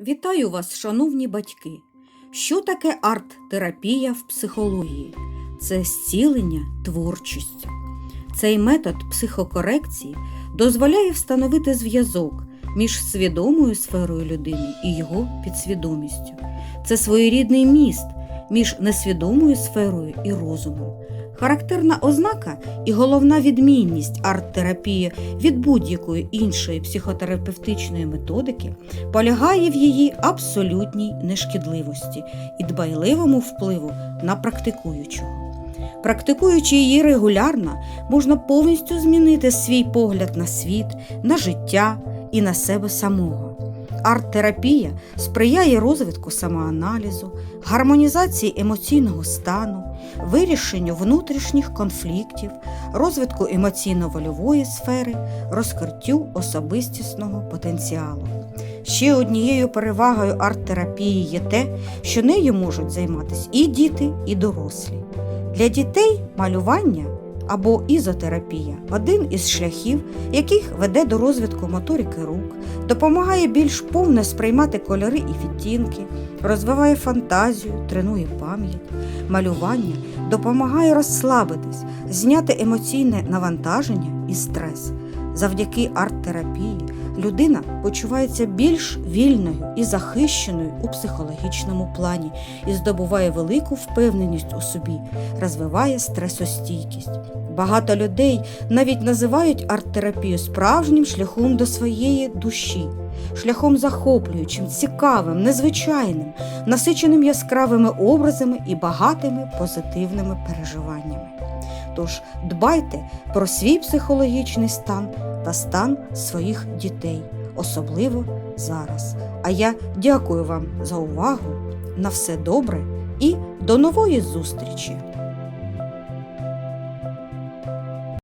Вітаю вас, шановні батьки! Що таке арт-терапія в психології? Це зцілення творчістю. Цей метод психокорекції дозволяє встановити зв'язок між свідомою сферою людини і його підсвідомістю. Це своєрідний міст між несвідомою сферою і розумом. Характерна ознака і головна відмінність арт-терапії від будь-якої іншої психотерапевтичної методики полягає в її абсолютній нешкідливості і дбайливому впливу на практикуючого. Практикуючи її регулярно, можна повністю змінити свій погляд на світ, на життя і на себе самого. Арт-терапія сприяє розвитку самоаналізу, гармонізації емоційного стану, вирішенню внутрішніх конфліктів, розвитку емоційно-вольової сфери, розкриттю особистісного потенціалу. Ще однією перевагою арт-терапії є те, що нею можуть займатися і діти, і дорослі. Для дітей малювання або ізотерапія один із шляхів, яких веде до розвитку моторики рук, допомагає більш повно сприймати кольори і відтінки, розвиває фантазію, тренує пам'ять. Малювання допомагає розслабитись, зняти емоційне навантаження і стрес. Завдяки арт-терапії людина почувається більш вільною і захищеною у психологічному плані і здобуває велику впевненість у собі, розвиває стресостійкість. Багато людей навіть називають арт-терапію справжнім шляхом до своєї душі, шляхом захоплюючим, цікавим, незвичайним, насиченим яскравими образами і багатими позитивними переживаннями. Тож дбайте про свій психологічний стан та стан своїх дітей, особливо зараз. А я дякую вам за увагу. На все добре і до нової зустрічі!